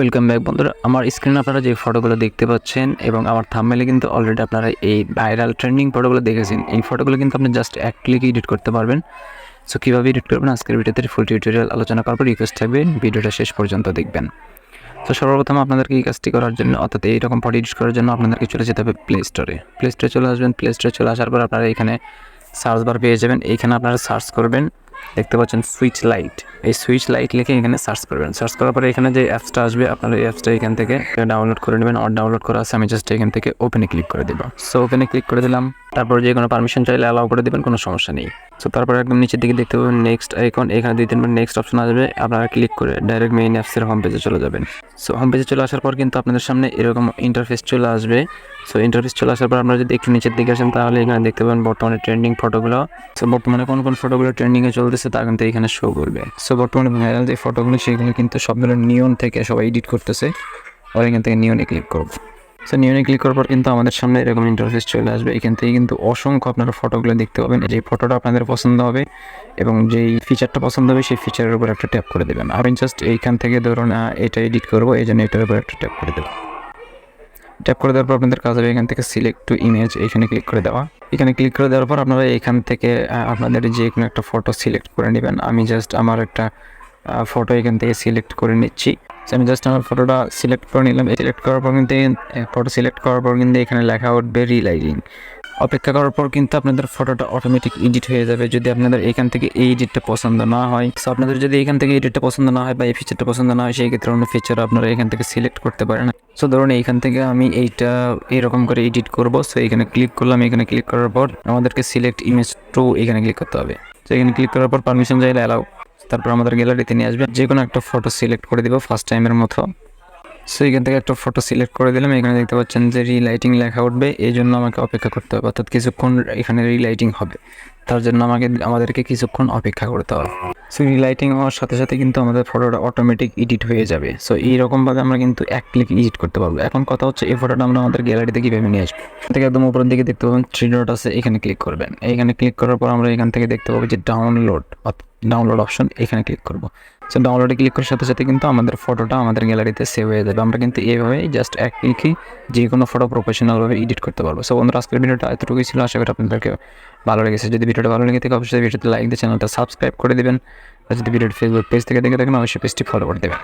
Welcome back বন্ধুরা। আমার স্ক্রিনে আপনারা যে ফটোগুলো দেখতে পাচ্ছেন এবং আমার থাম্বনেলে কিন্তু অলরেডি আপনারা এই ভাইরাল ট্রেন্ডিং ফটোগুলো দেখেছেন। এই ফটোগুলো কিন্তু আপনি জাস্ট এক ক্লিকে এডিট করতে পারবেন। সো কীভাবে এডিট করবেন? আজকের ভিডিওতে ফুল টিউটোরিয়াল আলোচনা করার পর রিকোয়েস্ট থাকবে। ভিডিওটা শেষ পর্যন্ত দেখবেন। তো, সর্বপ্রথম আপনাদেরকে এই কাজটি করার জন্য, অর্থাৎ এইরকম ফটো এডিট করার জন্য আপনাদেরকে চলে যেতে হবে প্লে স্টোরে প্লে স্টোরে চলে আসবেন। প্লে স্টোরে চলে আসার পর আপনারা এখানে সার্চ বার পেয়ে যাবেন। এইখানে আপনারা সার্চ করবেন। দেখতে পাচ্ছেন সুইচ লাইট। এই সুইচ লাইট লিখে এখানে সার্চ করবেন। সার্চ করার পরে এখানে যে অ্যাপসটা আসবে, আপনার এই অ্যাপসটা এখান থেকে ডাউনলোড করে নেবেন। আর ডাউনলোড করা আছে, আমি জাস্ট এখান থেকে ওপেনে ক্লিক করে দেবো। সো ওপেনে ক্লিক করে দিলাম। তারপর যে কোনো পারমিশন চাইলে অ্যালাউ করে দেবেন, কোনো সমস্যা নেই। সো তারপর একদম নিচের দিকে দেখতে পাবেন নেক্সট আইকন এখানে দুই তিনবার নেক্সট অপশন আসবে। আপনারা ক্লিক করে ডাইরেক্ট মেইন অ্যাপসের হোম পেজে চলে যাবেন। সো হোম পেজে চলে আসার পর কিন্তু আপনাদের সামনে এরকম ইন্টারফেস চলে আসবে। সো ইন্টারফেস চলে আসার পর আপনারা যদি একটু নিচের দিকে আসেন, তাহলে এখানে দেখতে পাবেন বর্তমানে ট্রেন্ডিং ফটোগুলো সো বর্তমানে কোন কোন ফটোগুলো ট্রেন্ডিংয়ে চলতেছে, তা কিন্তু এখানে শো করবে। সো বর্তমানে ভাইরাল যে ফটোগুলো সেগুলো কিন্তু সবগুলো নিয়ন থেকে সবাই এডিট করতেছে। আর এখান থেকে নিয়নে ক্লিক করব। সো নিয়নে ক্লিক করার পর কিন্তু আমাদের সামনে এরকম ইন্টারফেস চলে আসবে। এখান থেকে কিন্তু অসংখ্য আপনারা ফটোগুলো দেখতে পাবেন। যে ফটোটা আপনাদের পছন্দ হবে এবং যেই ফিচারটা পছন্দ হবে, সেই ফিচারের উপর একটা ট্যাপ করে দেবেন। আমি জাস্ট এইখান থেকে ধরুন এটা এডিট করব, এই জন্য এটার উপর একটা ট্যাপ করে দেবো। ট্যাপ করে দেওয়ার পর আপনাদের কাজ হবে এখান থেকে সিলেক্ট টু ইমেজ এখানে ক্লিক করে দেওয়া। এখানে ক্লিক করে দেওয়ার পর আপনারা এখান থেকে আপনাদের যে কোনো একটা ফটো সিলেক্ট করে নেবেন। আমি জাস্ট আমার একটা ফটো এখান থেকে সিলেক্ট করে নিচ্ছি। আমি জাস্ট আমার ফটোটা সিলেক্ট করে নিলাম। সিলেক্ট করার পর কিন্তু ফটো সিলেক্ট করার পর কিন্তু এখানে লেখা উঠবে রিলাইটিং অপেক্ষা করার পর কিন্তু আপনাদের ফটোটা অটোমেটিক এডিট হয়ে যাবে যদি আপনাদের এখান থেকে এই এডিটটা পছন্দ না হয়। সো আপনাদের যদি এখান থেকে এডিটটা পছন্দ না হয় বা এই ফিচারটা পছন্দ না হয়, সেই ক্ষেত্রে অন্য ফিচার আপনারা এখান থেকে সিলেক্ট করতে পারেন। সো ধরুন এইখান থেকে আমি এইটা এরকম করে এডিট করব। সো এখানে ক্লিক করলাম। এখানে ক্লিক করার পর আমাদেরকে সিলেক্ট ইমেজ টু এখানে ক্লিক করতে হবে। তো এখানে ক্লিক করার পর পারমিশন চাইলে অ্যালাউ তারপর আমাদের গ্যালারিতে নিয়ে আসবে যে কোনো একটা ফটো সিলেক্ট করে দিব ফার্স্ট টাইমের মতো। সো এখান থেকে একটা ফটো সিলেক্ট করে দিলাম। এখানে দেখতে পাচ্ছেন যে রিলাইটিং লেখা উঠবে। এই জন্য আমাকে অপেক্ষা করতে হবে। অর্থাৎ কিছুক্ষণ এখানে রিলাইটিং হবে। তার জন্য আমাকে, আমাদেরকে কিছুক্ষণ অপেক্ষা করতে হবে। সো রিলাইটিং হওয়ার সাথে সাথে কিন্তু আমাদের ফটোটা অটোমেটিক এডিট হয়ে যাবে। সো এইরকমভাবে আমরা কিন্তু এক ক্লিক এডিট করতে পারব। এখন কথা হচ্ছে, এই ফটোটা আমরা আমাদের গ্যালারিতে কীভাবে নিয়ে আসব? থেকে একদম উপরের দিকে দেখতে পাবেন থ্রি ডট আছে। এখানে ক্লিক করবেন। এখানে ক্লিক করার পর আমরা এখান থেকে দেখতে পাবো যে ডাউনলোড ডাউনলোড অপশন এখানে ক্লিক করব। সো ডাউনলোডে ক্লিক করার সাথে সাথে কিন্তু আমাদের ফটোটা আমাদের গ্যালারিতে সেভ হয়ে যাবে। আমরা কিন্তু এইভাবেই জাস্ট এক ক্লিকই যে কোনো ফটো প্রফেশনালভাবে এডিট করতে পারব। সো বন্ধুরা, আজকের ভিডিওটা এতটুকুই ছিল। আশা করি আপনাদেরকে ভালো লেগেছে। যদি ভিডিওটা ভালো লেগে থাকে, অবশ্যই ভিডিওতে লাইক দিয়ে চ্যানেলটা সাবস্ক্রাইব করে দেবেন। আর যদি ভিডিওটা ফেসবুক পেজ থেকে দেখে থাকেন, অবশ্যই পেজটি ফলো করে দেবেন।